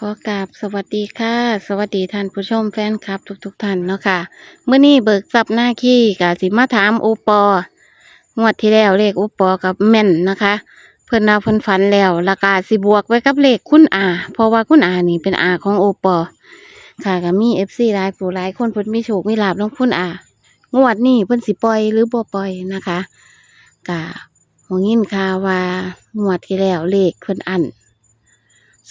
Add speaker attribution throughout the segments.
Speaker 1: ขอกราบสวัสดีค่ะ สวัสดีท่านผู้ชมแฟนคลับ ทุกๆทท่านเนาะค่ะเมื่อนี้เบิกทรัพย์หน้าขี้กะสิมาถามโอปองวดที่แล้วเลขโอปอกับแม่นนะคะ เพิ่นเอาเพิ่นฝันแล้วราคาสิบวกไว้กับเลขคุณอา เพราะว่าคุณอานี่เป็นอาของโอปอค่ะก็มีเอฟซีหลายผู้หลายคนเพิ่นมีโชคมีลาบลงคุณอา งวดนี้เพิ่นสิปล่อยหรือบ่ปล่อยนะคะกะหงยินข่าวว่างวดที่แล้วเลขเพิ่นอัน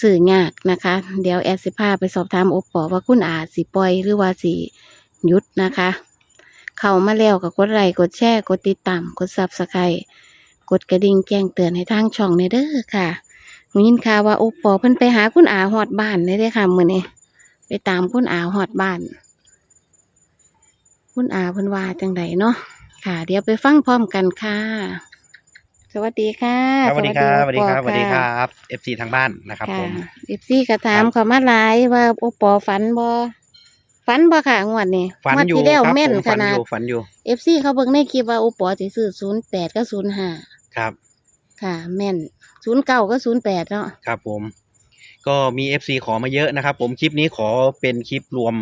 Speaker 1: สื่อยากนะคะ เดี๋ยวแอดสิพาไปสอบถามโอปอว่าคุณอาสิปล่อยหรือว่าสิหยุดนะคะ เข้ามาแล้วก็กดไลค์กดแชร์กดติดตามกดซับสไครต์กดกระดิ่งแจ้งเตือนให้ทางช่องในเด้อค่ะหงยินข่าวว่าโอปอเพิ่นไปหาคุณอาฮอดบ้านเลยเด้อค่ะมือนี้ไปตามคุณอาหอดบ้าน คุณอาเพิ่นว่าจังไดเนาะค่ะ เดี๋ยวไปฟังพร้อมกันค่ะ สวัสดีค่ะ
Speaker 2: ครับสวัสดีครับสวัสดีครับสวัสดีค
Speaker 1: ค่ะ
Speaker 2: รับ FC ทางบ้านนะครับผม
Speaker 1: เอฟซีก็ถาม
Speaker 2: ครับ
Speaker 1: เขามาหลายว่าโอปอฝันบ่ฝันบ่ค่ะงวดนี้
Speaker 2: ฝัน
Speaker 1: งวด
Speaker 2: อยู่
Speaker 1: ที่แล้ว
Speaker 2: ครับ
Speaker 1: แม่น
Speaker 2: ผม
Speaker 1: ข
Speaker 2: ฝัน
Speaker 1: นา
Speaker 2: อ
Speaker 1: ด
Speaker 2: ยู่ฝันอยู่
Speaker 1: เอฟซีเขาเบิ่งในคลิปว่าโอปอสิซื้อศูนย์แปดก็ศูนย์ห้า
Speaker 2: ครับ
Speaker 1: ค่ะ แม่นศูนย์เก้าก็ศูนย์แปดเนาะ
Speaker 2: ครับผม ก็มี FC ขอมาเยอะนะครับผมคลิปนี้ขอเป็นคลิปรวม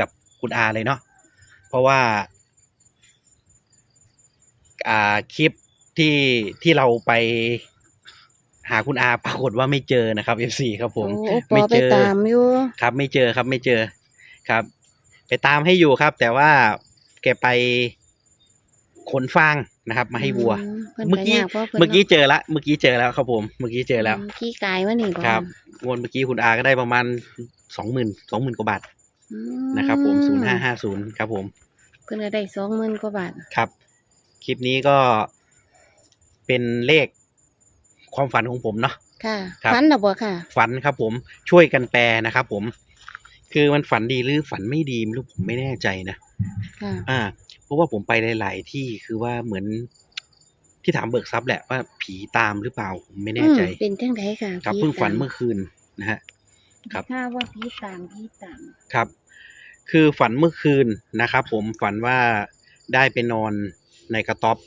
Speaker 2: กับคุณอาเลยเนาะเพราะว่า อ่าคลิป ที่ที่เราไปหาคุณอาปรากฏว่าไม่เจอนะครับ FC ครับผม
Speaker 1: โอ้โอปอ
Speaker 2: ไม่
Speaker 1: ไป
Speaker 2: เจอ
Speaker 1: ตามอยู่
Speaker 2: ครับ ไม่เจอครับ ไม่เจอครับ ไปตามให้อยู่ครับ แต่ว่าแกไปขนฟางนะครับ มาให้วัว
Speaker 1: พิ่น
Speaker 2: เมื่อกี้
Speaker 1: ยาพราะพิ่น
Speaker 2: เมื่อกี้เจอละเมื่อกี้เจอแล้วครับผม เมื่อกี้เจอแล้ว
Speaker 1: มขี้กายว่านี่
Speaker 2: ครับงวดเมื่อกี้คุณอาก็ได้ประมาณสองหมื่นสองหมื่นกว่าบาท
Speaker 1: อืม
Speaker 2: นะครับ ผมศูนย์ห้าห้าศูนย์ครับผม
Speaker 1: เพิ่นก็ได้สองหมื่นกว่าบาท
Speaker 2: ครับ คลิปนี้ก็ เป็นเลขความฝันของผมเนาะ
Speaker 1: ค่ะ
Speaker 2: ครับ
Speaker 1: ฝันหรอบ่ค่ะ
Speaker 2: ฝันครับผมช่วยกันแปลนะครับผม คือมันฝันดีหรือฝันไม่ดีไม่รู้ผมไม่แน่ใจนะ
Speaker 1: ค่ะ
Speaker 2: อ่า เพราะว่าผมไปหลาย ๆ ที่คือว่าเหมือนที่ถามเบิกทรัพย์แหละว่าผีตามหรือเปล่าผมไม่แน่ใจ
Speaker 1: อืมเป็นจังไดค่ะ
Speaker 2: ครับ
Speaker 1: ผี
Speaker 2: เพิ่งฝัน
Speaker 1: ตา
Speaker 2: เมื่อคืนนะฮะ ครับ
Speaker 1: ถ้าว่าผีตามผีตาม
Speaker 2: ครับ คือฝันเมื่อคืนนะครับผมฝันว่าได้ไปนอนในกระต๊อบ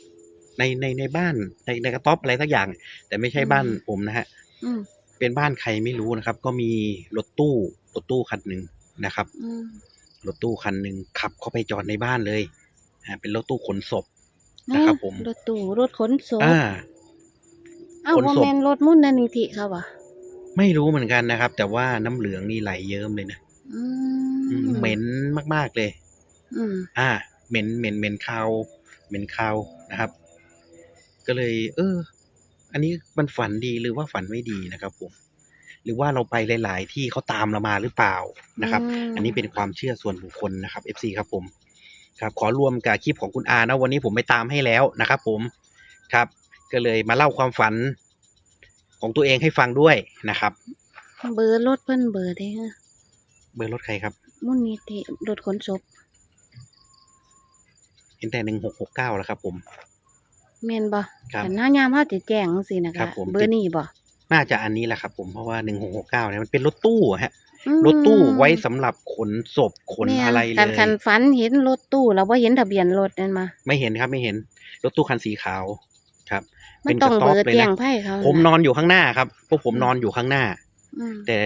Speaker 2: ในในในบ้านในในกระต๊อบอะไรสักอย่าง แต่ไม่ใช่บ้านผมนะฮะ
Speaker 1: อืม
Speaker 2: เป็นบ้านใครไม่รู้นะครับ ก็มีรถตู้รถตู้คันหนึ่งนะครับ
Speaker 1: อืม
Speaker 2: รถตู้คันหนึ่งขับเข้าไปจอดในบ้านเลยอ่าเป็นรถตู้ขนศพนะครับ ผม
Speaker 1: รถตู้รถขนศพ
Speaker 2: อ่า
Speaker 1: เอ้า
Speaker 2: ขน
Speaker 1: บ่
Speaker 2: ศพ
Speaker 1: แม่นรถมุ่นนันนิธิเขาบ่
Speaker 2: ไม่รู้เหมือนกันนะครับ แต่ว่าน้ำเหลืองนี่ไหลเยิ้มเลยนะ
Speaker 1: อื
Speaker 2: อืมเหม็นมากๆเลย
Speaker 1: อืม
Speaker 2: อ่า เหม็นเหม็นเหม็นคาวเหม็นคาวนะครับ ก็เลย เออ อันนี้มันฝันดีหรือว่าฝันไม่ดีนะครับผมหรือว่าเราไปหลาย ๆ ที่เขาตามเรามาหรือเปล่านะครับ
Speaker 1: ม
Speaker 2: อันนี้เป็นความเชื่อส่วนบุคคลนะครับ FC ครับผมครับขอรวมกับคลิปของคุณอานะวันนี้ผมไปตามให้แล้วนะครับ ผมครับ ก็เลยมาเล่าความฝันของตัวเองให้ฟังด้วยนะครับ
Speaker 1: เบอร์รถเพิ่นเบอร์ได้ฮะ
Speaker 2: เบอร์รถใครครับ
Speaker 1: มุ่นนิธิรถขนศพ
Speaker 2: เห็นแต่หนึ่งหกหกเก้าแล้วครับ ผม
Speaker 1: แม่นบ่
Speaker 2: ครับ
Speaker 1: คันหน้ายามเฮาสิแจ้งจังซี่นะ
Speaker 2: ครั
Speaker 1: คะ
Speaker 2: บผม
Speaker 1: เบอร์นี้บ่
Speaker 2: น่าจะอันนี้แหละครับผมเพราะว่าหนึ่งหกหกเก้าเนี่ยมันเป็นรถตู้อะฮะ
Speaker 1: อืม
Speaker 2: รถตู้ไว้สำหรับขนศพขน
Speaker 1: แม่
Speaker 2: อะไรเล
Speaker 1: คันคัน
Speaker 2: ย
Speaker 1: ฝันเห็นรถตู้แล้วบ่เห็นทะเบียนรถนั่นมา
Speaker 2: ไม่เห็นครับไม่เห็นรถตู้คันสีขาวครับ
Speaker 1: มั
Speaker 2: เป็นน
Speaker 1: ต้อง
Speaker 2: กระต๊
Speaker 1: เบ
Speaker 2: อบ
Speaker 1: อร์
Speaker 2: เลย
Speaker 1: แจ้ง
Speaker 2: นะ
Speaker 1: ไผเขา
Speaker 2: ผมนอนอยู่ข้างหน้าครับพวกผมนอนอยู่ข้างหน้า
Speaker 1: อืม
Speaker 2: แต่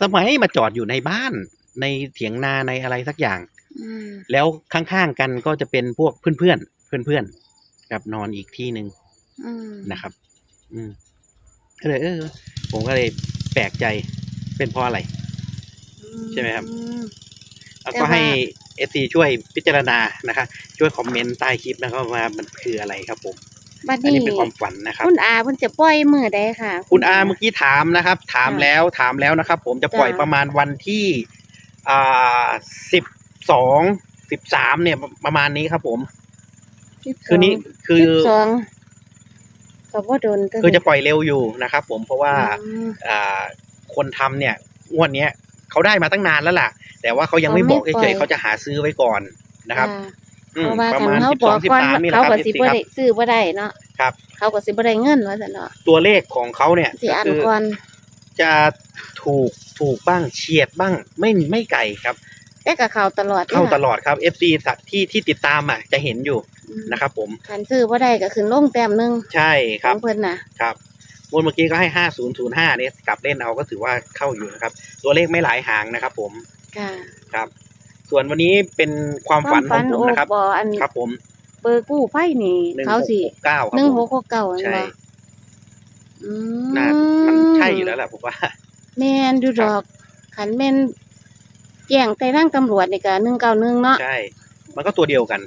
Speaker 2: สมัยมาจอดอยู่ในบ้านในเถียงนาในอะไรสักอย่าง
Speaker 1: อืม
Speaker 2: แล้วข้างๆกันก็จะเป็นพวกเพื่อนๆเพื่อนๆ กับนอนอีกที่หนึ่ง
Speaker 1: อืม
Speaker 2: นะครับ อืมก็เลยเออ ผมก็เลยแปลกใจเป็นเพราะอะไร ใช่ไหมครับ
Speaker 1: อืม
Speaker 2: แล้ว
Speaker 1: แต่
Speaker 2: ก็
Speaker 1: ว่า
Speaker 2: ให้เอซีช่วยพิจารณานะคะ ช่วยคอมเมนต์ใต้คลิปนะครับว่ามันคืออะไรครับผม
Speaker 1: บัด
Speaker 2: อัน
Speaker 1: นี้
Speaker 2: นี้เป็นความฝันนะครับ
Speaker 1: คุณอาเพิ่นจะปล่อยมื้อใดค่ะ
Speaker 2: คุณอาเมื่อกี้ถามนะครับ ถาม
Speaker 1: ค่ะ
Speaker 2: แล้วถามแล้วนะครับ ผมจะปล่อย
Speaker 1: จ้ะ
Speaker 2: ประมาณวันที่อ่าสิบสองสิบสามเนี่ยประมาณนี้ครับผม
Speaker 1: 12
Speaker 2: คือนี้คือ
Speaker 1: 12ก็บ่โดน
Speaker 2: คือจะปล่อยเร็วอยู่นะครับ ผมเพราะว่า
Speaker 1: อืม
Speaker 2: อ่าคนทำเนี่ยงวดเนี้ยเขาได้มาตั้งนานแล้วล่ะ แต่ว่าเขายังไม่บอก
Speaker 1: เขาไม่ปล่
Speaker 2: เฉ
Speaker 1: อย
Speaker 2: ยๆเขาจะหาซื้อไว้ก่อนนะครับ
Speaker 1: อ่า
Speaker 2: อื
Speaker 1: เพ
Speaker 2: ม
Speaker 1: ราะว่า
Speaker 2: ประ
Speaker 1: คัน
Speaker 2: มาณ
Speaker 1: เขา
Speaker 2: สิบ
Speaker 1: บ
Speaker 2: ส
Speaker 1: อ
Speaker 2: อกงสิบ
Speaker 1: ก่อน
Speaker 2: สามนี่แหละ
Speaker 1: เขา
Speaker 2: ครับ
Speaker 1: ก็สิ
Speaker 2: พี่
Speaker 1: บ่
Speaker 2: ครั
Speaker 1: ได้
Speaker 2: บ
Speaker 1: ซื้อบ่ได้เนาะ
Speaker 2: ครับ
Speaker 1: เขาก็สิบ่ได้เงินว่าซั่นเนาะ
Speaker 2: ตัวเลขของเขาเนี่ย
Speaker 1: สิอัน
Speaker 2: คือ
Speaker 1: ก่อน
Speaker 2: จะถูกถูกบ้างเฉียดบ้างไม่ไม่ไก่ครับ
Speaker 1: แต่ก็เข้าตลอด
Speaker 2: เข้าตลอดครับ FC สักที่ที่ติดตามอะจะเห็นอยู่
Speaker 1: นะ
Speaker 2: นะครับผม
Speaker 1: คันซื้อบ่ได้ก็ขึ้นลงแต้มหนึง
Speaker 2: ใช่ค
Speaker 1: ข
Speaker 2: รั
Speaker 1: อบ งเพิ่นน่ะ
Speaker 2: ครับงวดเมื่อกี้ก็ให้ห้าศูนย์ศูนย์ห้าเนี่ยกลับเล่นเอาก็ถือว่าเข้าอยู่นะครับ ตัวเลขไม่หลายหางนะครับ ผม
Speaker 1: ค่ะ
Speaker 2: ครับ ส่วนวันนี้เป็นความฝันของผมนะครับ
Speaker 1: โอปออัน
Speaker 2: ครับ ผม
Speaker 1: เบอร์กู้ไพ่นี่
Speaker 2: หนึ่ง
Speaker 1: เขา
Speaker 2: หก
Speaker 1: สิ
Speaker 2: หกเก้าครับ
Speaker 1: หนึ่ง
Speaker 2: ผ
Speaker 1: ห
Speaker 2: ม
Speaker 1: กหกเก้าอัน
Speaker 2: ใช่
Speaker 1: บ่อืม
Speaker 2: น่ามันใช่อยู่แล้วแหละผมว่า
Speaker 1: แม่นอยู่ดอกขันแม่นแจ้งใต้ร่างตำรวจนี่ก็หนึ่งเก้าหนึ่งเนาะ
Speaker 2: ใช่ มันก็ตัวเดียวกัน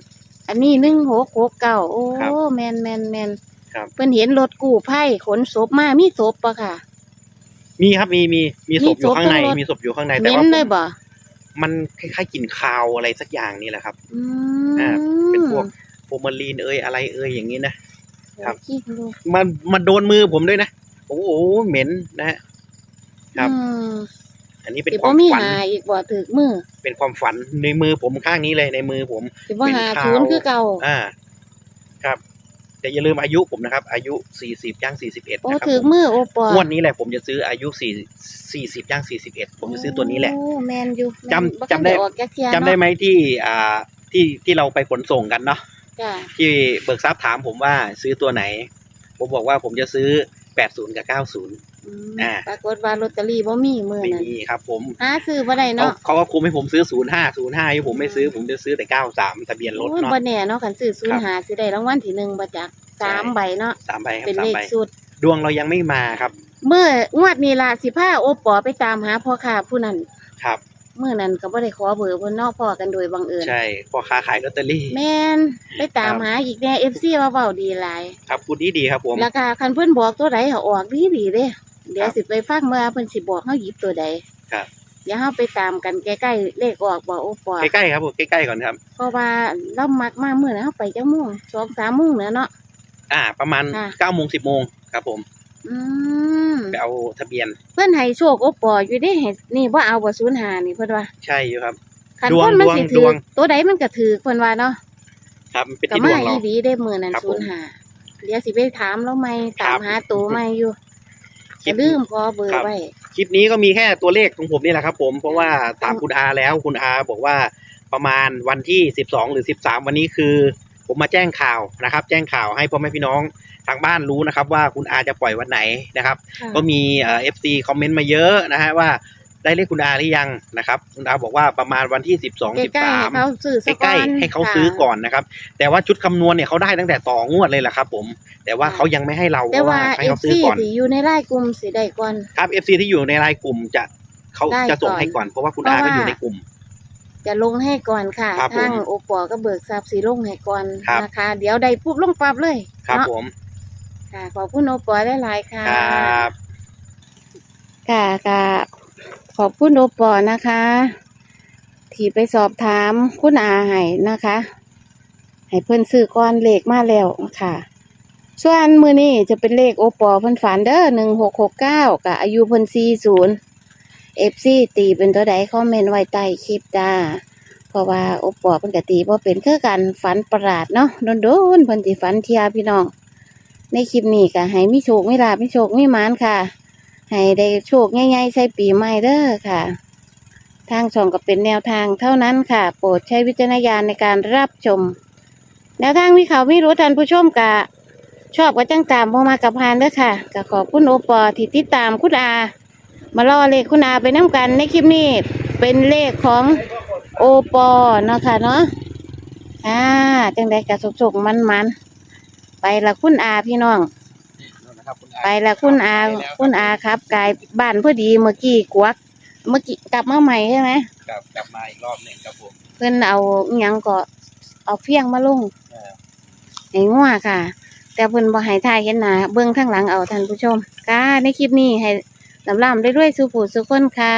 Speaker 1: อันนี้หนึ่งหกหกเก้าโอ้
Speaker 2: ครับ
Speaker 1: แมนแมนแมน
Speaker 2: ครับ
Speaker 1: เพิ่นเห็นรถกู้ไพ่ขนศพมามีศพปะค่ะ
Speaker 2: มีครับมีมีมีศพอยู่ข้างใน
Speaker 1: มีศพ
Speaker 2: มีศพอยู่ข้างใน
Speaker 1: เห
Speaker 2: แต่
Speaker 1: ม็น
Speaker 2: ว่า
Speaker 1: เลยบ่
Speaker 2: มันคล้ายๆกลิ่นคาวอะไรสักอย่างนี่แหละครับ
Speaker 1: อื
Speaker 2: อ่า
Speaker 1: ม
Speaker 2: เป็นพวกโฟอร์มาลีนเอยอะไรเอยอย่างนี้นะ ครับ
Speaker 1: ขี้ดู
Speaker 2: มันมันโดนมือผมด้วยนะ โอ้โหเหม็นนะฮะ ครับ
Speaker 1: อืม
Speaker 2: อันนี้เป็น
Speaker 1: สิ
Speaker 2: ควา
Speaker 1: บ่
Speaker 2: ม
Speaker 1: มี
Speaker 2: ฝัน
Speaker 1: หาอีกบ่ถึกมือ
Speaker 2: เป็นความฝันในมือผมข้างนี้เลยในมือผม
Speaker 1: สิบ่หา
Speaker 2: เป็นข่าว
Speaker 1: ศูนย์คือเก่า
Speaker 2: อ่า ครับ แต่อย่าลืมอายุผมนะครับ อายุสี่สิบย่างสี่สิบเอ็ด
Speaker 1: โอ้
Speaker 2: นะครับ
Speaker 1: ถึก
Speaker 2: ผม
Speaker 1: มือโอปอง
Speaker 2: วดนี้แหละผมจะซื้ออายุสี่สี่สิบย่างสี่สิบเอ็ดผมจะซื้อตัวนี้แหละ
Speaker 1: โอ้แมนอยู่แม่น
Speaker 2: จำ
Speaker 1: บ่ทัน
Speaker 2: จำได้
Speaker 1: ออกจักเที่ย
Speaker 2: จำได้
Speaker 1: เนาะ
Speaker 2: ไหมที่ อ่า ที่ที่เราไปขนส่งกันเนาะ
Speaker 1: จ้ะ
Speaker 2: ที่เบิกทรัพย์ถามผมว่าซื้อตัวไหน ผมบอกว่าผมจะซื้อแปดศูนย์กับเก้าศูนย์
Speaker 1: อืม
Speaker 2: อ่า
Speaker 1: ปรากฏว่าลอตเตอรี่บ่มีมื้อ
Speaker 2: ไม่
Speaker 1: นั้น
Speaker 2: มีครับ ผม
Speaker 1: หาซื้อบ่ได้
Speaker 2: เขา
Speaker 1: เนาะ
Speaker 2: เขาก็คุมให้ผมซื้อศูนย์ห้าศูนย์ห้าผมไม่ซื้อผมจะซื้อแต่เก้าสามทะเบียนรถ
Speaker 1: โอ้ย
Speaker 2: เนาะ
Speaker 1: บ่แน่เนาะคันซื้อศูน
Speaker 2: ครั
Speaker 1: ย์
Speaker 2: บ
Speaker 1: หาสิได้รางวัลที่หนึ่งบ่จักสาม
Speaker 2: ใช่
Speaker 1: ใบเนาะ
Speaker 2: สามใบครับ
Speaker 1: เป็น
Speaker 2: สาม
Speaker 1: เลข
Speaker 2: ใบ
Speaker 1: สุด
Speaker 2: ดวงเรายังไม่มาครับ
Speaker 1: เมื่องวดนี้ล่ะสิพาโอปอไปตามหาพ่อค้าผู้นั้น
Speaker 2: ครับ
Speaker 1: มื้อนั้นก็บ่ได้ขอเบอร์เพิ่นเนาะพอกันโดยบังเอิญ
Speaker 2: ใช่พ่อค้าขายลอตเตอรี่
Speaker 1: แม่นไปตาม
Speaker 2: ครับ
Speaker 1: หาอีกแน่ FC ว่าเว้าดีหลาย
Speaker 2: ครับพูดดีดีๆครับผม
Speaker 1: ราคาคันเพิ่นบอกตัวใดเหาออกดีดีๆเด้ เดี๋ยว
Speaker 2: ครับ
Speaker 1: สิไปฟังเมื่อเพิ่นสิบอกเฮาหยิบตัวใด
Speaker 2: ครับ
Speaker 1: เดี๋ยวเฮาไปตามกันใกล้ๆเลขออกบ่โอปอ
Speaker 2: ใกล้ๆครับผมใกล้ๆก่อนครับ
Speaker 1: เพราะว่าเรามักมามื้อนั้นเฮาไปจังโมง2-3โมงแล้วเนาะ
Speaker 2: อ่า ประมาณ
Speaker 1: ค่ะ
Speaker 2: เก้าโมงสิบโมงครับผม
Speaker 1: อืม
Speaker 2: ไปเอาทะเบียน
Speaker 1: เพิ่นให้โชคโอปออยู่เด้ให้นี่บ่เอาบ่05นี่เพิ่นว่า
Speaker 2: ใช่อยู่ครับ
Speaker 1: คัน
Speaker 2: ดวง
Speaker 1: คนมันสิ
Speaker 2: ด
Speaker 1: ถื
Speaker 2: ว
Speaker 1: อง ตัวใดมันก็ถือเพิ่นว่าเนาะ
Speaker 2: ครับมันเป็น
Speaker 1: ก็
Speaker 2: ที่ด
Speaker 1: มาว
Speaker 2: งเรา
Speaker 1: อีดีได้มื้อนั้น
Speaker 2: ครับผม
Speaker 1: 05เดี๋ยวสิไปถามแล้วใหม่
Speaker 2: ครั
Speaker 1: ตาม
Speaker 2: บ
Speaker 1: หาตัวใหม่อยู่
Speaker 2: ค
Speaker 1: อ
Speaker 2: ลิป
Speaker 1: ย่าลืมขอเบอ
Speaker 2: ครั
Speaker 1: ร์
Speaker 2: บ
Speaker 1: ไว้
Speaker 2: คลิปนี้ก็มีแค่ตัวเลขของผมนี่แหละครับ ผมเพราะว่าถามคุณอาแล้วคุณอาบอกว่าประมาณวันที่สิบสองหรือสิบสามวันนี้คือ ผมมาแจ้งข่าวนะครับ แจ้งข่าวให้พ่อแม่พี่น้องทางบ้านรู้นะครับ ว่าคุณอาจะปล่อยวันไหนนะครับ
Speaker 1: ค่ะ
Speaker 2: ก็มีเอ่อฟซีคอมเมนต์มาเยอะนะฮะว่าได้เลขคุณอาหรือยังนะครับ คุณอาบอกว่าประมาณวันที่สิบสองสิบ
Speaker 1: ใกล้ๆ
Speaker 2: สา
Speaker 1: ให้
Speaker 2: ม
Speaker 1: เขาซื้อซะ
Speaker 2: ใก
Speaker 1: ก่
Speaker 2: ล้
Speaker 1: อน
Speaker 2: ๆให้เขา
Speaker 1: ค่ะ
Speaker 2: ซื้อก่อนนะครับ แต่ว่าชุดคำนวณเนี่ยเขาได้ตั้งแต่ต่องวดเลยแหละครับ ผม แต่ว่าเขายังไม่ให้เราเพ
Speaker 1: แต่
Speaker 2: ราะ
Speaker 1: ว่า
Speaker 2: ว่าให้
Speaker 1: เอ
Speaker 2: เขา
Speaker 1: ฟ
Speaker 2: ซื้อ
Speaker 1: ซี
Speaker 2: ก่อน
Speaker 1: ที่อยู่ในไลน์กลุ่มสิได้ก่อน
Speaker 2: ครับเอฟซีที่อยู่ในไลน์กลุ่มจะเขา
Speaker 1: ได้
Speaker 2: จะส่ง
Speaker 1: ก่อน
Speaker 2: ให้ก่อน เพราะว่าคุณ
Speaker 1: เพ
Speaker 2: อา
Speaker 1: ราะ
Speaker 2: ก็อยู่
Speaker 1: ว่า
Speaker 2: ในกลุ่ม
Speaker 1: จะลงให้ก่อนค่ะ
Speaker 2: ครับผม
Speaker 1: ทางโอปอก็เบิกทรัพย์สีลงให้ก่อน
Speaker 2: ครับ
Speaker 1: นะคะ เดี๋ยวได้ปุ๊บลงปั๊บเลย
Speaker 2: ครับ
Speaker 1: เนาะ
Speaker 2: ผม
Speaker 1: ค่ะขอบคุณโอปอได้หลายๆค่ะ
Speaker 2: ครับ
Speaker 1: ค่ะค่ะขอบคุณโอปอนะคะ ที่ไปสอบถามคุณอาให้นะคะ ให้เพิ่นซื้อก้อนเลขมาแล้วค่ะ ส่วนมือนี้จะเป็นเลขโอปอเพิ่นฝันเด้อหนึ่งหกหกเก้ากับอายุเพิ่นสี่ศูนย์เอฟซีตีเป็นตัวใดคอมเมนต์ไว้ใต้คลิปจ้าเพราะว่าโอปอเพิ่นกตีบ่เป็นคือกันฝันประหลาดเนาะโดนๆเพิ่นสิฝันเทียพี่น้อง ในคลิปนี้ก็ให้มีโชคมีลาภมีโชคมีมานค่ะ ให้ได้โชคใหญ่ๆใส่ปีใหม่เด้อค่ะ ทางช่องก็เป็นแนวทางเท่านั้นค่ะ โปรดใช้วิจารณญาณในการรับชม แนวทางมีเขาไม่รู้ทันผู้ชมกะ ชอบก็จังตามพอมากับพานเด้อค่ะก็ขอบคุณโอปอที่ติดตามคุณอา มารอเลขคุณอาไปน้ำกันในคลิปนี้เป็นเลขของโอปอเนาะค่ะเนาะอ่าจังใดกะสุกๆมันๆไปละคุณอาพี่น้อง ไปละคุณอาคุณอาครับกายบ้านพอดีเมื่อกี้กวัก เมื่อกี้กลับมาใหม่ใช่ไหม
Speaker 2: กลับกลับมาอีกรอบหนึ่งครับผม
Speaker 1: เพิ่นเอาอิหยังก็เอาเฟี้ยงมาลง
Speaker 2: เออ
Speaker 1: ให้งัวค่ะ แต่เพิ่นบ่ให้ทายเห็นหน้าเบื้องข้างหลังเอาท่านผู้ชมค่ะในคลิปนี้ให้ลำลำด้ด้วยสุผู้สุคนค่ะ